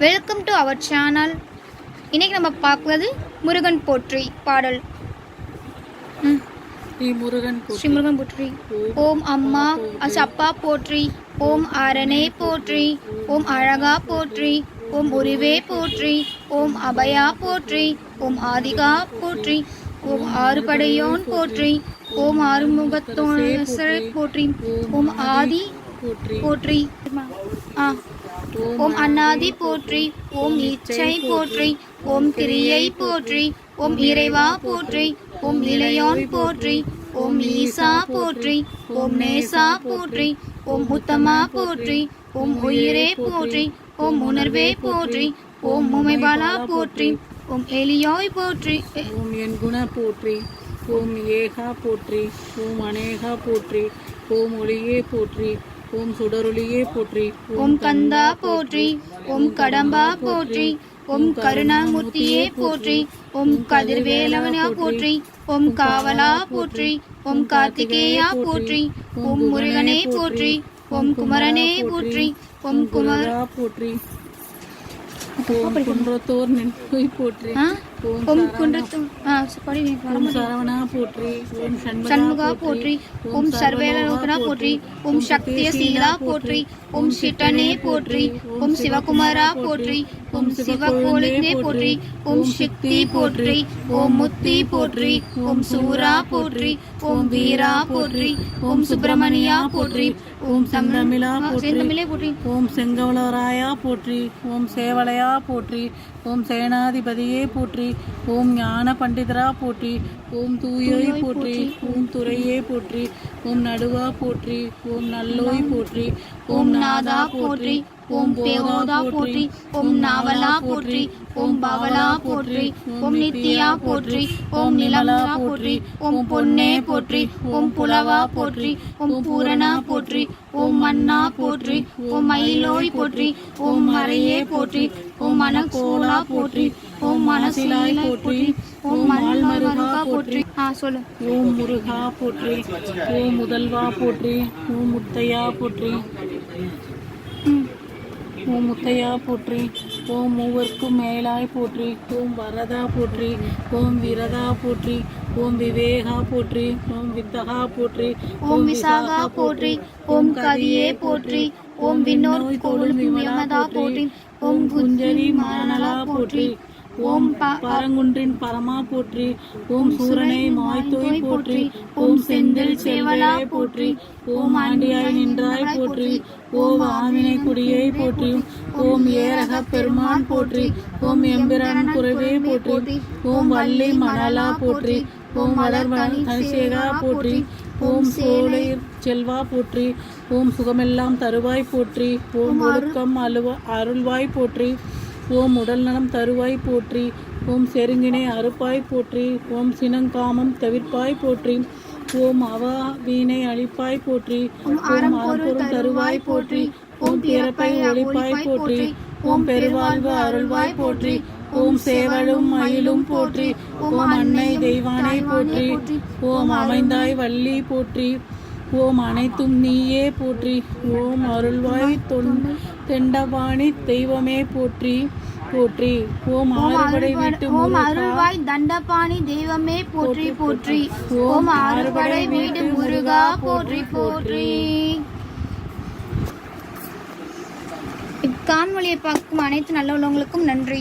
Welcome to our channel இன்னைக்கு நம்ம பார்க்குறது முருகன் போற்றி பாடல். முருகன் ஸ்ரீ போற்றி. முருகன் போற்றி. ஓம் அம்மா அப்பா போற்றி. ஓம் அரணே போற்றி. ஓம் அழகா போற்றி. ஓம் உருவே போற்றி. ஓம் அபயா போற்றி. ஓம் ஆதிகா போற்றி. ஓம் ஆறுபடையோன் போற்றி. ஓம் ஆறுமுகத்தோன் போற்றி. ஓம் ஆதி போற்றி. போற்றி. ஆ. ஓம் அண்ணாதி போற்றி ஓம் இச்சை போற்றி ஓம் கிரியை போற்றி ஓம் இறைவா போற்றி ஓம் இளையோன் போற்றி ஓம் ஈசா போற்றி ஓம் நேசா போற்றி ஓம் உத்தமா போற்றி ஓம் உயிரே போற்றி ஓம் உணர்வே போற்றி ஓம் உமைபாலா போற்றி ஓம் எலியாய் போற்றி ஓம் என் குண போற்றி ஓம் ஏகா போற்றி ஓம் அநேகா போற்றி ஓம் ஒளியே போற்றி ஓம் சுடரொளியே போற்றி ஓம் கந்தா போற்றி ஓம் கடம்பா போற்றி ஓம் கருணாமூர்த்தியே போற்றி ஓம் கதிர்வேலவனா போற்றி ஓம் காவலா போற்றி ஓம் கார்த்திகேயா போற்றி ஓம் முருகனே போற்றி ஓம் குமரனே போற்றி ஓம் குமரா போற்றி ஓம் குன்றத்தோர் போற்றி ஓம் ஓம் சரவணா- குன்றத்து ஆ படி எனக்கு வர ஓம். சரவணா போற்றி ஓம் சண்முகா போற்றி ஓம் சர்வேலோகனா போற்றி ஓம் சக்திய சீலா போற்றி ஓம் சிட்டனே போற்றி ஓம் சிவகுமாரா போற்றி ஓம் சிவகோலிந்தே போற்றி ஓம் சக்தி போற்றி ஓம் முத்தி போற்றி ஓம் சூரா போற்றி ஓம் வீரா போற்றி ஓம் சுப்பிரமணியா போற்றி ஓம். செந்தமிழே போற்றி ஓம் செங்கவளராயா போற்றி ஓம் சேவலையா போற்றி ஓம் சேனாதிபதியே போற்றி ஓம் ஞான பண்டிதரா போற்றி ஓம் தூயோய் போற்றி ஓம் துறையே போற்றி ஓம் நடுவா போற்றி ஓம் நல்லோய் போற்றி ஓம் நாதா போற்றி ஓம் பேகோதா போற்றி ஓம் நாவலா போற்றி ஓம் பவலா போற்றி ஓம் நித்தியா போற்றி ஓம் நிலமலா போற்றி ஓம் பொன்னே போற்றி ஓம் புலவா போற்றி ஓம் பூரணா போற்றி ஓம் மன்னா போற்றி ஓம் மயிலோய் போற்றி ஓம் மறையே போற்றி ஓம் மனக்கோலா போற்றி ஓம் மனசிலாய் போற்றி ஓம் மல்மருகா போற்றி ஆ சொல்லு ஓம் முருகா போற்றி ஓம் முதல்வா போற்றி ஓம் முத்தையா போற்றி ஓம் முத்தையா போற்றி. ஓம் மூவர்க்கும் மேலாய் போற்றி. ஓம் வரதா போற்றி. ஓம் விரதா போற்றி. ஓம் விவேகா போற்றி. ஓம் வித்தகா போற்றி. ஓம் விசாகா போற்றி. ஓம் கதியே போற்றி. ஓம் விண்ணோர் கோவில் போற்றி. ஓம் குஞ்சரி மானலா போற்றி. ஓம் பரங்குன்றின் பரமா போற்றி ஓம் சூரனை மாய்த்தோய் போற்றி ஓம் செந்தில் சேவலா போற்றி ஓம் ஆண்டியாய் நின்றாய் போற்றி ஓம் ஆவினை குடியை போற்றி ஓம் ஏரக பெருமான் போற்றி ஓம் எம்பிரான் குறைவே போற்றி ஓம் வள்ளி மணலா போற்றி ஓம் மலர் தனிசேகா போற்றி ஓம் சோலை செல்வா போற்றி ஓம் சுகமெல்லாம் தருவாய் போற்றி ஓம் ஒழுக்கம் அலுவ அருள்வாய் போற்றி ஓம் உடல் நலம் தருவாய் போற்றி ஓம் செருங்கினை அறுப்பாய் போற்றி ஓம் சினங்காமம் தவிர்ப்பாய் போற்றி ஓம் அவா வீணை அழிப்பாய் போற்றி ஓம் அறம்பொருள் தருவாய் போற்றி ஓம் பிறப்பை ஒழிப்பாய் போற்றி ஓம் பெருவாழ்வு அருள்வாய் போற்றி ஓம் சேவலும் மயிலும் போற்றி ஓம் அன்னை தெய்வானை போற்றி ஓம் அமைந்தாய் வள்ளி போற்றி ஓம் அனைத்தும் நீயே போற்றி ஓம் அருள்வாய் தொன் தெண்டபாணி தெய்வமே போற்றி போற்றி. ஓம் ஆறுபடை வீட்டு ஓம் அருள்வாய் தண்டபாணி தெய்வமே போற்றி போற்றி ஓம் அறுபடை வீடு முருகா போற்றி போற்றி இக்காணொலியை பார்க்கும் அனைத்து நல்ல உள்ளவங்களுக்கும் நன்றி.